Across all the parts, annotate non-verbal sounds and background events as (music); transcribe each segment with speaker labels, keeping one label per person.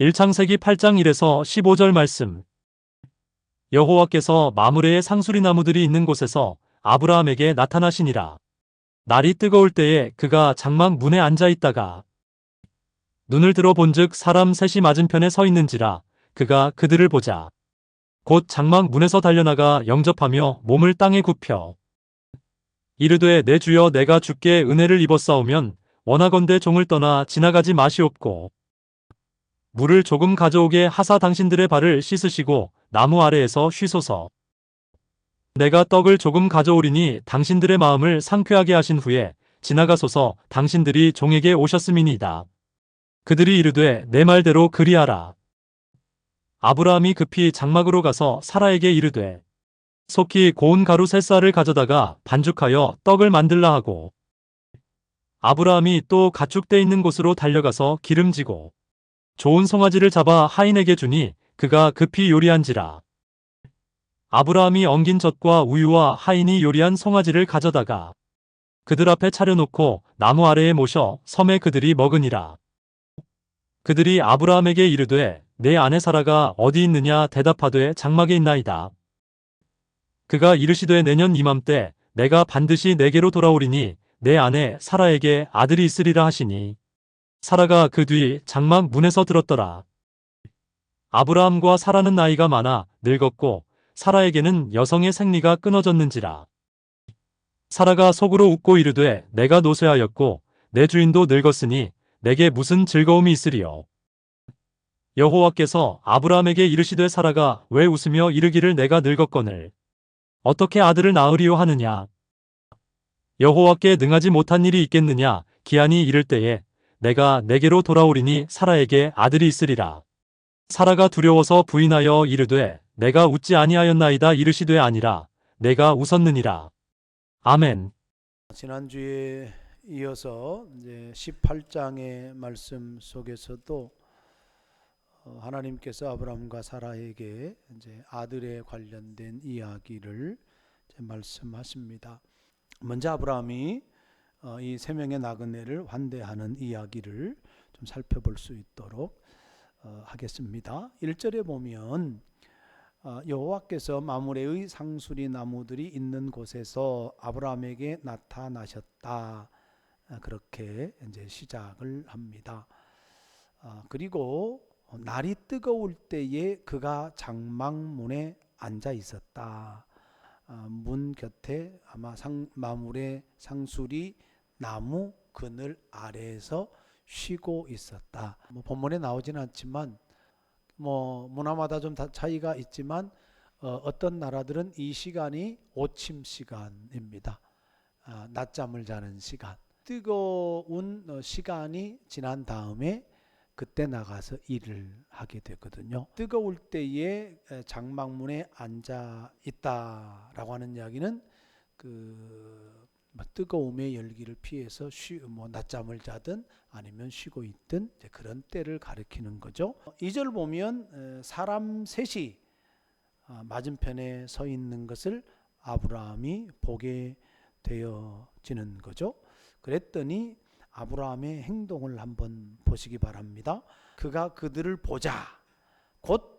Speaker 1: 1창세기 8장 1에서 15절 말씀. 여호와께서 마므레의 상수리 나무들이 있는 곳에서 아브라함에게 나타나시니라. 날이 뜨거울 때에 그가 장막 문에 앉아 있다가 눈을 들어 본즉 사람 셋이 맞은편에 서 있는지라 그가 그들을 보자. 곧 장막 문에서 달려나가 영접하며 몸을 땅에 굽혀 이르되 내 주여 내가 주께 은혜를 입었사오면 원하건대 종을 떠나 지나가지 마시옵고 물을 조금 가져오게 하사 당신들의 발을 씻으시고 나무 아래에서 쉬소서. 내가 떡을 조금 가져오리니 당신들의 마음을 상쾌하게 하신 후에 지나가소서 당신들이 종에게 오셨음이니이다. 그들이 이르되 내 말대로 그리하라. 아브라함이 급히 장막으로 가서 사라에게 이르되 속히 고운 가루 세 쌀을 가져다가 반죽하여 떡을 만들라 하고 아브라함이 또 가축대 있는 곳으로 달려가서 기름지고 좋은 송아지를 잡아 하인에게 주니 그가 급히 요리한지라. 아브라함이 엉긴 젖과 우유와 하인이 요리한 송아지를 가져다가 그들 앞에 차려놓고 나무 아래에 모셔 섬에 그들이 먹으니라. 그들이 아브라함에게 이르되 내 아내 사라가 어디 있느냐 대답하되 장막에 있나이다. 그가 이르시되 내년 이맘때 내가 반드시 내게로 돌아오리니 내 아내 사라에게 아들이 있으리라 하시니 사라가 그 뒤 장막 문에서 들었더라. 아브라함과 사라는 나이가 많아 늙었고 사라에게는 여성의 생리가 끊어졌는지라. 사라가 속으로 웃고 이르되 내가 노쇠하였고 내 주인도 늙었으니 내게 무슨 즐거움이 있으리요. 여호와께서 아브라함에게 이르시되 사라가 왜 웃으며 이르기를 내가 늙었거늘 어떻게 아들을 낳으리요 하느냐. 여호와께 능하지 못한 일이 있겠느냐 기한이 이를 때에 내가 내게로 돌아오리니 사라에게 아들이 있으리라. 사라가 두려워서 부인하여 이르되 내가 웃지 아니하였나이다 이르시되 아니라 내가 웃었느니라. 아멘.
Speaker 2: 지난주에 이어서 이제 18장의 말씀 속에서도 어, 하나님께서 아브라함과 사라에게 이제 아들에 관련된 이야기를 말씀하십니다. 먼저 아브라함이 어, 이 세 명의 나그네를 환대하는 이야기를 좀 살펴볼 수 있도록 어, 하겠습니다. 1절에 보면 어, 여호와께서 마므레의 상수리 나무들이 있는 곳에서 아브라함에게 나타나셨다. 아, 그렇게 이제 시작을 합니다. 아, 그리고 날이 뜨거울 때에 그가 장막문에 앉아 있었다. 아, 문 곁에 아마 상, 마물의 상술이 나무 그늘 아래에서 쉬고 있었다. 뭐 본문에 나오지는 않지만 뭐 문화마다 좀다 차이가 있지만 어, 떤 나라들은 이 시간이 오침 시간입니다. 아, 낮잠을 자는 시간. 뜨거운 어, 시간이 지난 다음에 그때 나가서 일을 하게 되거든요. 뜨거울 때에 장막문에 앉아 있다라고 하는 이야기는 그뭐 뜨거움의 열기를 피해서 쉬, 뭐 낮잠을 자든 아니면 쉬고 있든 그런 때를 가리키는 거죠. 2절 보면 사람 셋이 아, 맞은편에 서 있는 것을 아브라함이 보게 되어지는 거죠. 그랬더니 아브라함의 행동을 한번 보시기 바랍니다. 그가 그들을 보자 곧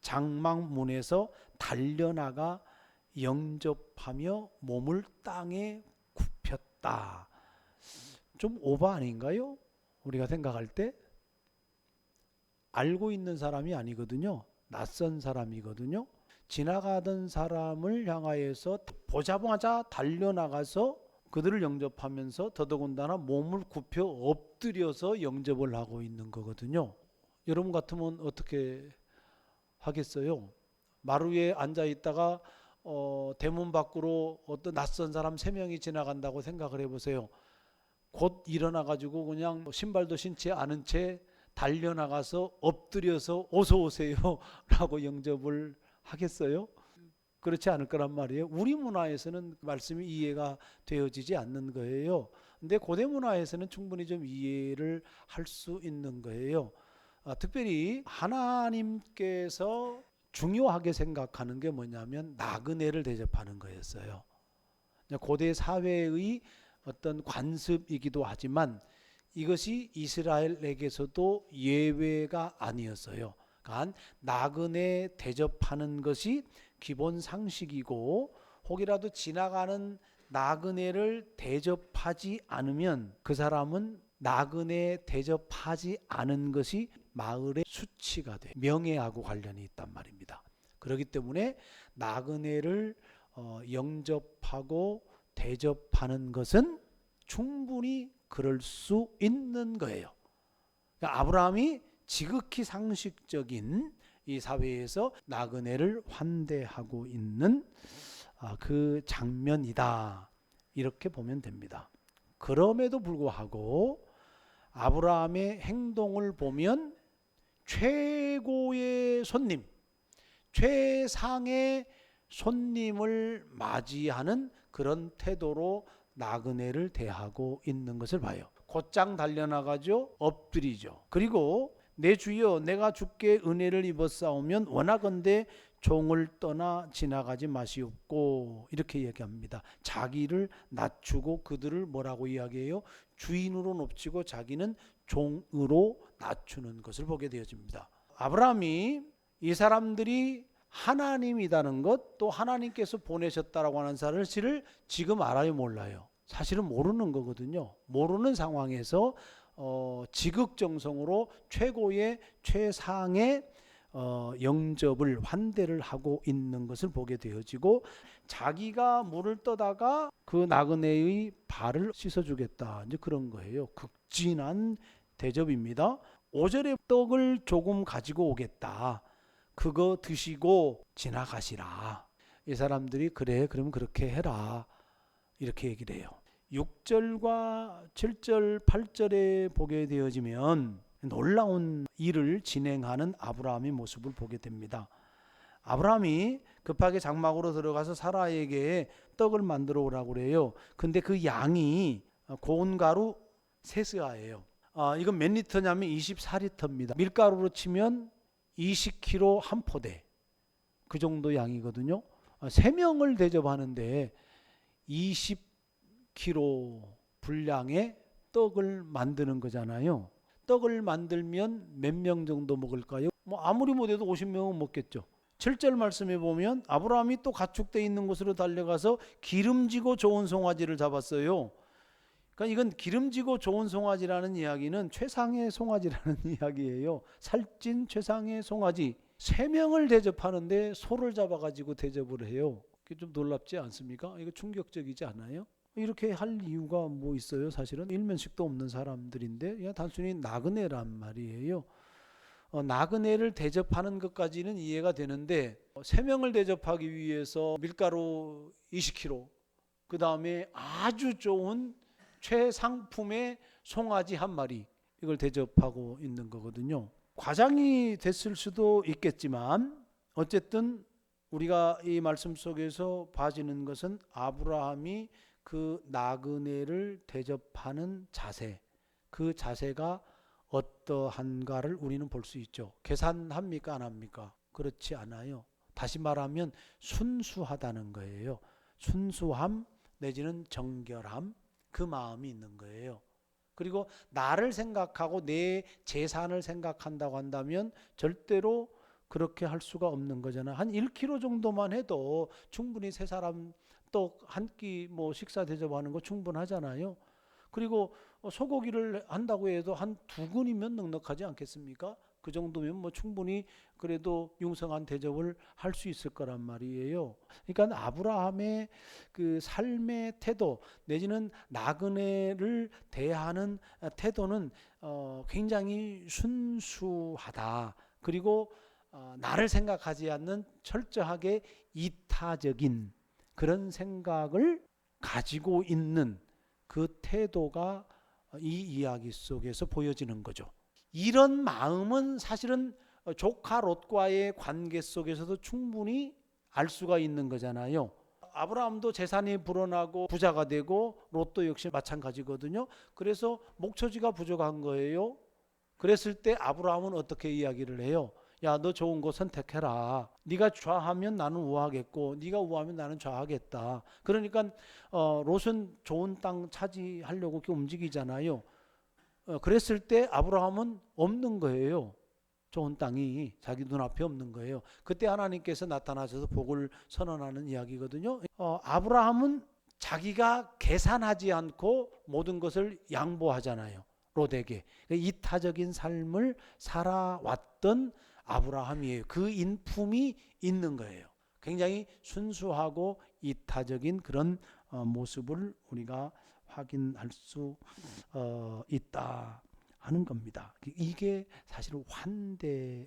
Speaker 2: 장막문에서 달려나가 영접하며 몸을 땅에 굽혔다. 좀 오바 아닌가요? 우리가 생각할 때 알고 있는 사람이 아니거든요. 낯선 사람이거든요. 지나가던 사람을 향하여서 보자마자 달려나가서 그들을 영접하면서 더더군다나 몸을 굽혀 엎드려서 영접을 하고 있는 거거든요. 여러분 같으면 어떻게 하겠어요? 마루에 앉아 있다가 어, 대문 밖으로 어떤 낯선 사람 세 명이 지나간다고 생각을 해보세요. 곧 일어나 가지고 그냥 신발도 신지 않은 채 달려 나가서 엎드려서 어서 오세요라고 (laughs) 영접을 하겠어요? 그렇지 않을 거란 말이에요. 우리 문화에서는 말씀이 이해가 되어지지 않는 거예요. 근데 고대 문화에서는 충분히 좀 이해를 할 수 있는 거예요. 아, 특별히 하나님께서 중요하게 생각하는 게 뭐냐면 나그네를 대접하는 거였어요. 고대 사회의 어떤 관습이기도 하지만 이것이 이스라엘에게서도 예외가 아니었어요. 그러니까 나그네 대접하는 것이 기본 상식이고 혹이라도 지나가는 나그네를 대접하지 않으면 그 사람은 나그네 대접하지 않은 것이 마을의 수치가 돼 명예하고 관련이 있단 말입니다. 그렇기 때문에 나그네를 어, 영접하고 대접하는 것은 충분히 그럴 수 있는 거예요. 그러니까 아브라함이 지극히 상식적인 이 사회에서 나그네를 환대하고 있는 아, 그 장면이다. 이렇게 보면 됩니다. 그럼에도 불구하고 아브라함의 행동을 보면 최고의 손님, 최상의 손님을 맞이하는 그런 태도로 나그네를 대하고 있는 것을 봐요. 곧장 달려나가죠. 엎드리죠. 그리고 내 주여 내가 주께 은혜를 입었사오면 원하건대 종을 떠나 지나가지 마시옵고 이렇게 얘기합니다. 자기를 낮추고 그들을 뭐라고 이야기해요? 주인으로 높이고 자기는 종으로 낮추는 것을 보게 되어집니다. 아브라함이 이 사람들이 하나님이라는 것 또 하나님께서 보내셨다라고 하는 사실을 지금 알아요 몰라요. 사실은 모르는 거거든요. 모르는 상황에서 어, 지극정성으로 최고의 최상의 어, 영접을 환대를 하고 있는 것을 보게 되어지고 자기가 물을 떠다가 그 나그네의 발을 씻어주겠다 이제 그런 거예요. 극진한 대접입니다. 오절의 떡을 조금 가지고 오겠다. 그거 드시고 지나가시라. 이 사람들이 그래 그럼 그렇게 해라 이렇게 얘기를 해요. 6절과 7절 8절에 보게 되어지면 놀라운 일을 진행하는 아브라함의 모습을 보게 됩니다. 아브라함이 급하게 장막으로 들어가서 사라에게 떡을 만들어 오라고 그래요. 근데 그 양이 고운 가루 세스아예요. 아, 이건 몇 리터냐면 24리터입니다. 밀가루로 치면 20kg 한 포대. 그 정도 양이거든요. 아, 세 명을 대접하는데 20kg 분량의 떡을 만드는 거잖아요. 떡을 만들면 몇 명 정도 먹을까요? 뭐 아무리 못해도 50명은 먹겠죠. 7절 말씀에 보면 아브라함이 또 가축돼 있는 곳으로 달려가서 기름지고 좋은 송아지를 잡았어요. 그러니까 이건 기름지고 좋은 송아지라는 이야기는 최상의 송아지라는 (laughs) 이야기예요. 살찐 최상의 송아지 세 명을 대접하는데 소를 잡아가지고 대접을 해요. 그게 좀 놀랍지 않습니까? 이거 충격적이지 않아요? 이렇게 할 이유가 뭐 있어요? 사실은 일면식도 없는 사람들인데 그냥 단순히 나그네란 말이에요. 어, 나그네를 대접하는 것까지는 이해가 되는데 어, 세 명을 대접하기 위해서 밀가루 20kg, 그 다음에 아주 좋은 최상품의 송아지 한 마리 이걸 대접하고 있는 거거든요. 과장이 됐을 수도 있겠지만 어쨌든 우리가 이 말씀 속에서 봐지는 것은 아브라함이 그 나그네를 대접하는 자세, 그 자세가 어떠한가를 우리는 볼 수 있죠. 계산합니까? 안 합니까? 그렇지 않아요. 다시 말하면 순수하다는 거예요. 순수함 내지는 정결함 그 마음이 있는 거예요. 그리고 나를 생각하고 내 재산을 생각한다고 한다면 절대로 그렇게 할 수가 없는 거잖아요. 한 1kg 정도만 해도 충분히 세 사람 떡 한 끼 뭐 식사 대접하는 거 충분하잖아요. 그리고 소고기를 한다고 해도 한 두 근이면 넉넉하지 않겠습니까? 그 정도면 뭐 충분히 그래도 융성한 대접을 할 수 있을 거란 말이에요. 그러니까 아브라함의 그 삶의 태도 내지는 나그네를 대하는 태도는 어 굉장히 순수하다. 그리고 어 나를 생각하지 않는 철저하게 이타적인 그런 생각을 가지고 있는 그 태도가 이 이야기 속에서 보여지는 거죠. 이런 마음은 사실은 조카 롯과의 관계 속에서도 충분히 알 수가 있는 거잖아요. 아브라함도 재산이 불어나고 부자가 되고 롯도 역시 마찬가지거든요. 그래서 목초지가 부족한 거예요. 그랬을 때 아브라함은 어떻게 이야기를 해요? 야, 너 좋은 거 선택해라. 네가 좌하면 나는 우하겠고, 네가 우하면 나는 좌하겠다. 그러니까 어, 롯은 좋은 땅 차지하려고 이렇게 움직이잖아요. 어, 그랬을 때 아브라함은 없는 거예요. 좋은 땅이 자기 눈앞에 없는 거예요. 그때 하나님께서 나타나셔서 복을 선언하는 이야기거든요. 어, 아브라함은 자기가 계산하지 않고 모든 것을 양보하잖아요. 롯에게 이타적인 삶을 살아왔던 아브라함이에요. 그 인품이 있는 거예요. 굉장히 순수하고 이타적인 그런 어, 모습을 우리가 확인할 수 어, 있다 하는 겁니다. 이게 사실 환대의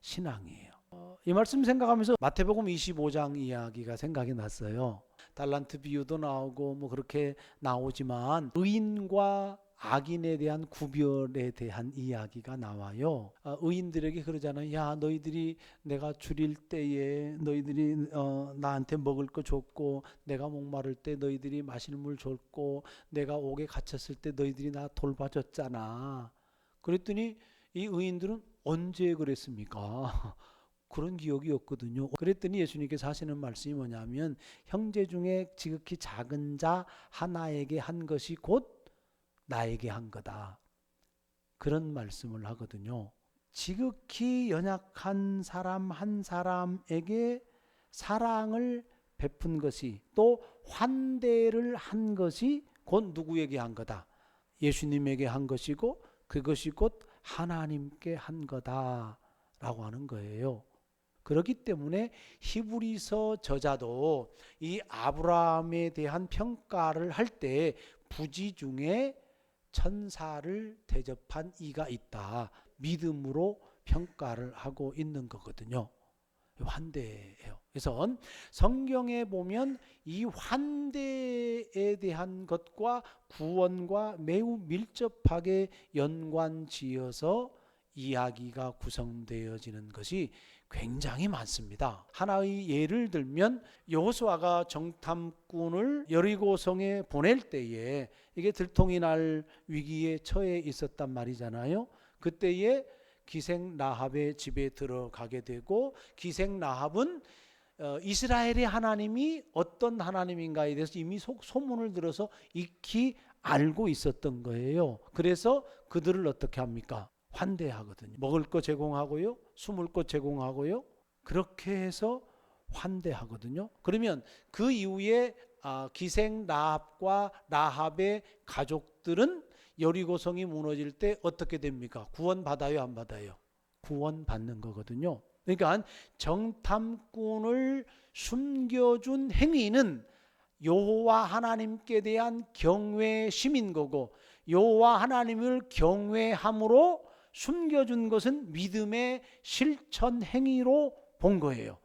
Speaker 2: 신앙이에요. 어, 이 말씀 생각하면서 마태복음 25장 이야기가 생각이 났어요. 달란트 비유도 나오고 뭐 그렇게 나오지만 의인과 악인에 대한 구별에 대한 이야기가 나와요. 어, 의인들에게 그러잖아요. 야 너희들이 내가 줄일 때에 너희들이 어, 나한테 먹을 거 줬고 내가 목마를 때 너희들이 마실 물 줬고 내가 옥에 갇혔을 때 너희들이 나 돌봐줬잖아. 그랬더니 이 의인들은 언제 그랬습니까? (laughs) 그런 기억이 없거든요. 그랬더니 예수님께서 하시는 말씀이 뭐냐면 형제 중에 지극히 작은 자 하나에게 한 것이 곧 나에게 한 거다. 그런 말씀을 하거든요. 지극히 연약한 사람 한 사람에게 사랑을 베푼 것이 또 환대를 한 것이 곧 누구에게 한 거다. 예수님에게 한 것이고 그것이 곧 하나님께 한 거다라고 하는 거예요. 그렇기 때문에 히브리서 저자도 이 아브라함에 대한 평가를 할 때 부지 중에 천사를 대접한 이가 있다. 믿음으로 평가를 하고 있는 거거든요. 환대예요. 그래서 성경에 보면 이 환대에 대한 것과 구원과 매우 밀접하게 연관지어서 이야기가 구성되어지는 것이 굉장히 많습니다. 하나의 예를 들면 여호수아가 정탐꾼을 여리고성에 보낼 때에 이게 들통이 날 위기에 처해 있었단 말이잖아요. 그때에 기생 라합의 집에 들어가게 되고 기생 라합은 어, 이스라엘의 하나님이 어떤 하나님인가에 대해서 이미 소, 소문을 들어서 익히 알고 있었던 거예요. 그래서 그들을 어떻게 합니까? 환대하거든요. 먹을 거 제공하고요. 숨을 것 제공하고요. 그렇게 해서 환대하거든요. 그러면 그 이후에 아, 기생 라합과 라합의 가족들은 여리고성이 무너질 때 어떻게 됩니까? 구원 받아요, 안 받아요? 구원 받는 거거든요. 그러니까 정탐꾼을 숨겨준 행위는 여호와 하나님께 대한 경외심인 거고 여호와 하나님을 경외함으로 숨겨준 것은 믿음의 실천 행위로 본 거예요.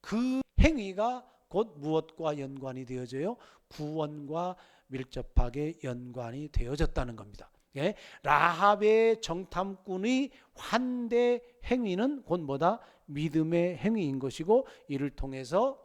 Speaker 2: 그 행위가 곧 무엇과 연관이 되어져요? 구원과 밀접하게 연관이 되어졌다는 겁니다. 예? 라합의 정탐꾼의 환대 행위는 곧 뭐다? 믿음의 행위인 것이고 이를 통해서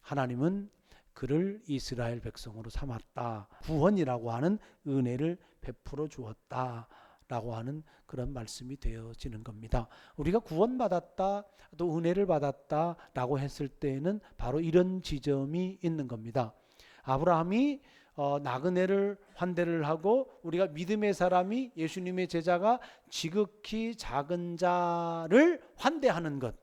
Speaker 2: 하나님은 그를 이스라엘 백성으로 삼았다. 구원이라고 하는 은혜를 베풀어 주었다. 라고 하는 그런 말씀이 되어지는 겁니다. 우리가 구원받았다, 또 은혜를 받았다 라고 했을 때에는 바로 이런 지점이 있는 겁니다. 아브라함이 어, 나그네를 환대를 하고 우리가 믿음의 사람이 예수님의 제자가 지극히 작은 자를 환대하는 것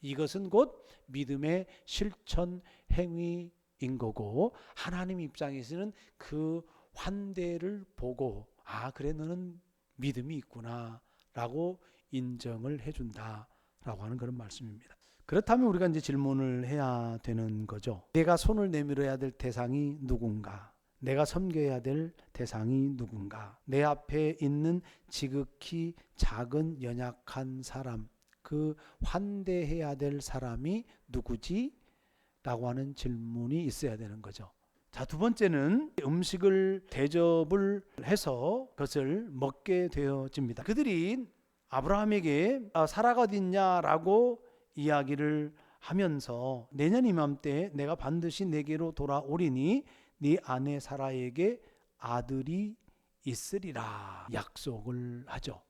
Speaker 2: 이것은 곧 믿음의 실천 행위인 거고 하나님 입장에서는 그 환대를 보고 아 그래 너는 믿음이 있구나라고 인정을 해준다라고 하는 그런 말씀입니다. 그렇다면 우리가 이제 질문을 해야 되는 거죠. 내가 손을 내밀어야 될 대상이 누군가? 내가 섬겨야 될 대상이 누군가? 내 앞에 있는 지극히 작은 연약한 사람, 그 환대해야 될 사람이 누구지? 라고 하는 질문이 있어야 되는 거죠. 자, 두 번째는 음식을 대접을 해서 그것을 먹게 되어집니다. 그들이 아브라함에게 아, 사라가 어딨냐라고 이야기를 하면서 내년 이맘때 내가 반드시 내게로 돌아오리니 네 아내 사라에게 아들이 있으리라 약속을 하죠.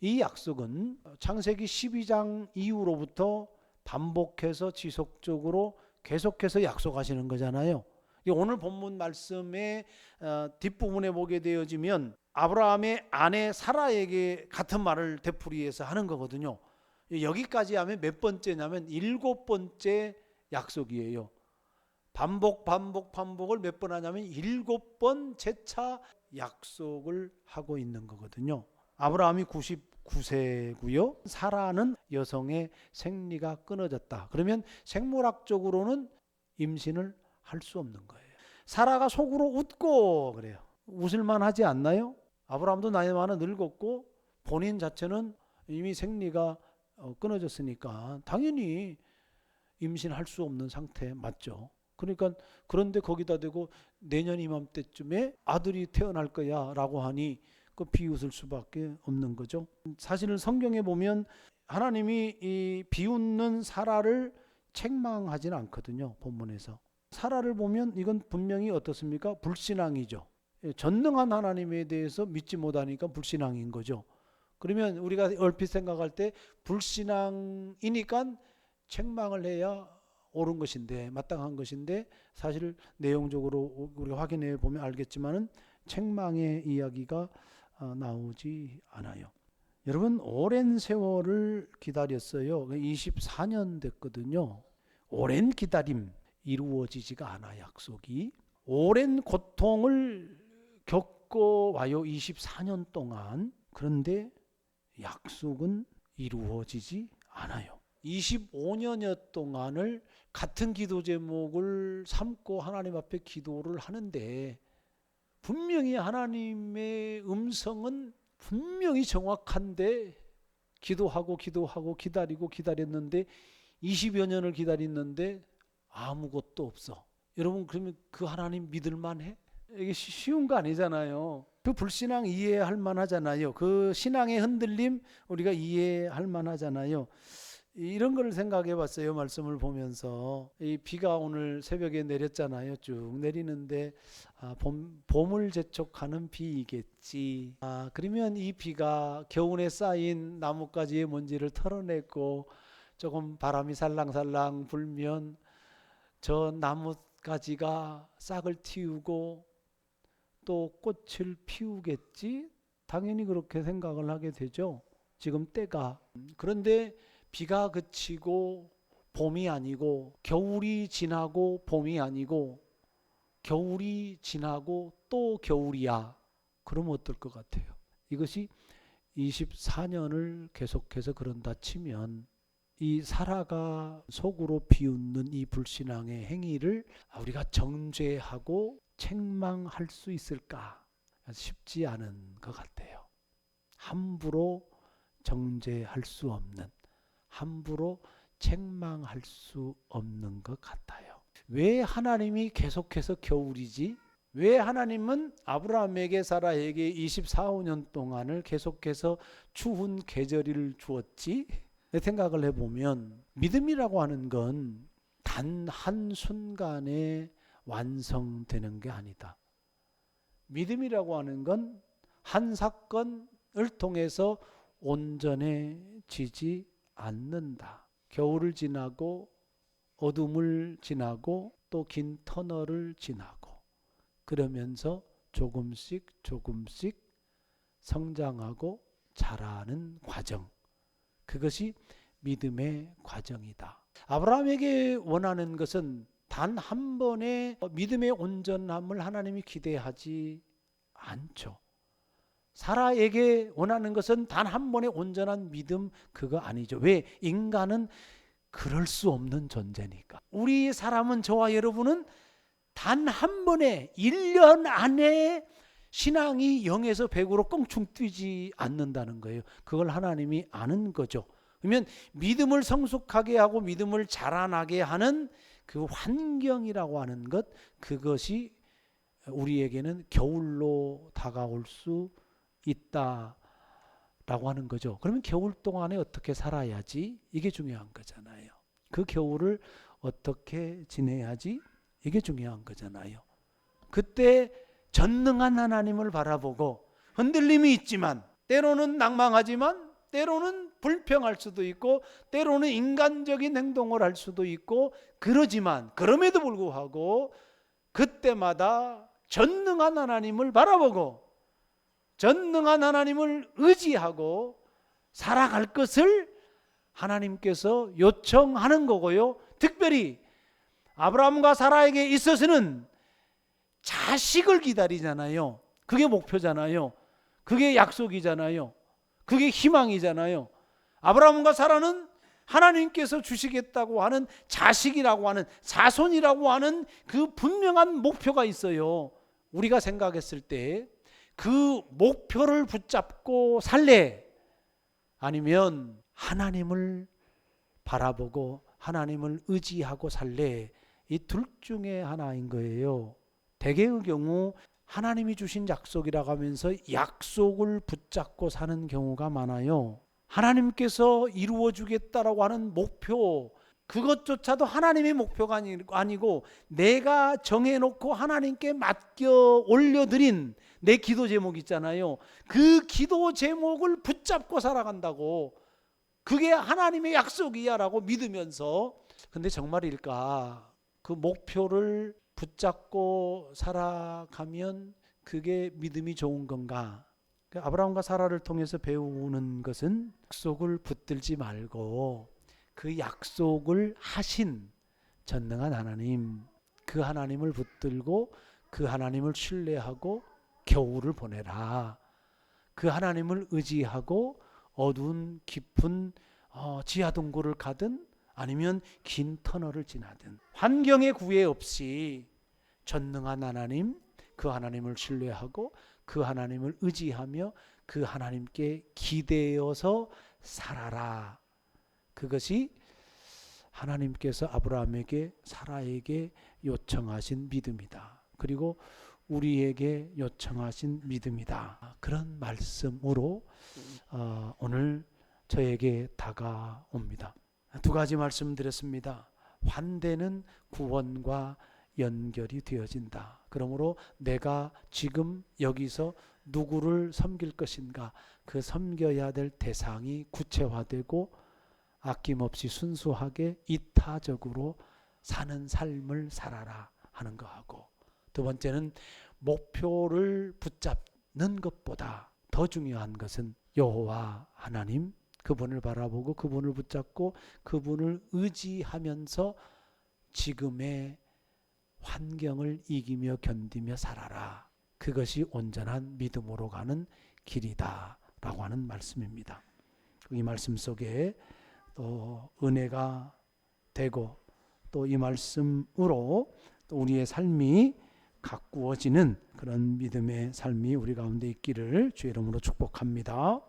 Speaker 2: 이 약속은 창세기 12장 이후로부터 반복해서 지속적으로 계속해서 약속하시는 거잖아요. 오늘 본문 말씀의 어, 뒷부분에 보게 되어지면 아브라함의 아내 사라에게 같은 말을 되풀이해서 하는 거거든요. 여기까지 하면 몇 번째냐면 일곱 번째 약속이에요. 반복 반복 반복을 몇 번 하냐면 일곱 번 재차 약속을 하고 있는 거거든요. 아브라함이 99세고요. 사라는 여성의 생리가 끊어졌다. 그러면 생물학적으로는 임신을 할 수 없는 거예요. 사라가 속으로 웃고 그래요. 웃을만 하지 않나요? 아브라함도 나이 많아 늙었고 본인 자체는 이미 생리가 어, 끊어졌으니까 당연히 임신할 수 없는 상태 맞죠. 그러니까 그런데 거기다 대고 내년 이맘때쯤에 아들이 태어날 거야라고 하니 그 비웃을 수밖에 없는 거죠. 사실 성경에 보면 하나님이 이 비웃는 사라를 책망하지는 않거든요. 본문에서 사라를 보면 이건 분명히 어떻습니까? 불신앙이죠. 예, 전능한 하나님에 대해서 믿지 못하니까 불신앙인 거죠. 그러면 우리가 얼핏 생각할 때 불신앙이니까 책망을 해야 옳은 것인데 마땅한 것인데 사실 내용적으로 우리가 확인해 보면 알겠지만은 책망의 이야기가 어, 나오지 않아요. 여러분 오랜 세월을 기다렸어요. 24년 됐거든요. 오랜 기다림 이루어지지가 않아 약속이 오랜 고통을 겪어 와요 24년 동안 그런데 약속은 이루어지지 않아요. 25년여 동안을 같은 기도 제목을 삼고 하나님 앞에 기도를 하는데 분명히 하나님의 음성은 분명히 정확한데 기도하고 기도하고 기다리고 기다렸는데 20여 년을 기다렸는데 아무것도 없어. 여러분 그러면 그 하나님 믿을 만해? 이게 쉬- 쉬운 거 아니잖아요. 그 불신앙 이해할 만하잖아요. 그 신앙의 흔들림 우리가 이해할 만하잖아요. 이런 걸 생각해 봤어요. 말씀을 보면서 이 비가 오늘 새벽에 내렸잖아요. 쭉 내리는데 아, 봄, 봄을 재촉하는 비이겠지. 아, 그러면 이 비가 겨울에 쌓인 나뭇가지의 먼지를 털어내고 조금 바람이 살랑살랑 불면 저 나뭇가지가 싹을 틔우고 또 꽃을 피우겠지. 당연히 그렇게 생각을 하게 되죠. 지금 때가. 그런데 비가 그치고 봄이 아니고 겨울이 지나고 봄이 아니고 겨울이 지나고 또 겨울이야. 그러면 어떨 것 같아요? 이것이 24년을 계속해서 그런다 치면 이 사라가 속으로 비웃는 이 불신앙의 행위를 우리가 정죄하고 책망할 수 있을까? 쉽지 않은 것 같아요. 함부로 정죄할 수 없는 함부로 책망할 수 없는 것 같아요. 왜 하나님이 계속해서 겨울이지? 왜 하나님은 아브라함에게 사라에게 24, 5년 동안을 계속해서 추운 계절을 주었지? 내 생각을 해보면 믿음이라고 하는 건 단 한 순간에 완성되는 게 아니다. 믿음이라고 하는 건 한 사건을 통해서 온전해지지 않는다. 겨울을 지나고 어둠을 지나고 또 긴 터널을 지나고 그러면서 조금씩 조금씩 성장하고 자라는 과정. 그것이 믿음의 과정이다. 아브라함에게 원하는 것은 단 한 번의 믿음의 온전함을 하나님이 기대하지 않죠. 사라에게 원하는 것은 단 한 번의 온전한 믿음 그거 아니죠. 왜? 인간은 그럴 수 없는 존재니까. 우리 사람은 저와 여러분은 단 한 번에 1년 안에 신앙이 0에서 100으로 껑충 뛰지 않는다는 거예요. 그걸 하나님이 아는 거죠. 그러면 믿음을 성숙하게 하고 믿음을 자라나게 하는 그 환경이라고 하는 것 그것이 우리에게는 겨울로 다가올 수 있다라고 하는 거죠. 그러면 겨울 동안에 어떻게 살아야지? 이게 중요한 거잖아요. 그 겨울을 어떻게 지내야지? 이게 중요한 거잖아요. 그때 전능한 하나님을 바라보고 흔들림이 있지만 때로는 낭망하지만 때로는 불평할 수도 있고 때로는 인간적인 행동을 할 수도 있고 그러지만 그럼에도 불구하고 그때마다 전능한 하나님을 바라보고 전능한 하나님을 의지하고 살아갈 것을 하나님께서 요청하는 거고요. 특별히 아브라함과 사라에게 있어서는 자식을 기다리잖아요. 그게 목표잖아요. 그게 약속이잖아요. 그게 희망이잖아요. 아브라함과 사라는 하나님께서 주시겠다고 하는 자식이라고 하는 자손이라고 하는 그 분명한 목표가 있어요. 우리가 생각했을 때 그 목표를 붙잡고 살래? 아니면 하나님을 바라보고 하나님을 의지하고 살래? 이 둘 중에 하나인 거예요. 대개의 경우 하나님이 주신 약속이라고 하면서 약속을 붙잡고 사는 경우가 많아요. 하나님께서 이루어 주겠다라고 하는 목표 그것조차도 하나님의 목표가 아니- 아니고 내가 정해놓고 하나님께 맡겨 올려드린 내 기도 제목 있잖아요. 그 기도 제목을 붙잡고 살아간다고 그게 하나님의 약속이야라고 믿으면서 근데 정말일까? 그 목표를 붙잡고 살아가면 그게 믿음이 좋은 건가? 그 아브라함과 사라를 통해서 배우는 것은 약속을 붙들지 말고 그 약속을 하신 전능한 하나님, 그 하나님을 붙들고 그 하나님을 신뢰하고 겨울을 보내라. 그 하나님을 의지하고 어두운 깊은 어, 지하 동굴을 가든 아니면 긴 터널을 지나든 환경에 구애 없이 전능한 하나님, 그 하나님을 신뢰하고 그 하나님을 의지하며 그 하나님께 기대어서 살아라. 그것이 하나님께서 아브라함에게 사라에게 요청하신 믿음이다. 그리고 우리에게 요청하신 믿음이다. 그런 말씀으로 어, 오늘 저에게 다가옵니다. 두 가지 말씀드렸습니다. 환대는 구원과 연결이 되어진다. 그러므로 내가 지금 여기서 누구를 섬길 것인가 그 섬겨야 될 대상이 구체화되고 아낌없이 순수하게 이타적으로 사는 삶을 살아라 하는 거하고 두 번째는 목표를 붙잡는 것보다 더 중요한 것은 여호와 하나님 그분을 바라보고 그분을 붙잡고 그분을 의지하면서 지금의 환경을 이기며 견디며 살아라. 그것이 온전한 믿음으로 가는 길이다 라고 하는 말씀입니다. 이 말씀 속에 또 은혜가 되고 또 이 말씀으로 또 우리의 삶이 가꾸어지는 그런 믿음의 삶이 우리 가운데 있기를 주의 이름으로 축복합니다.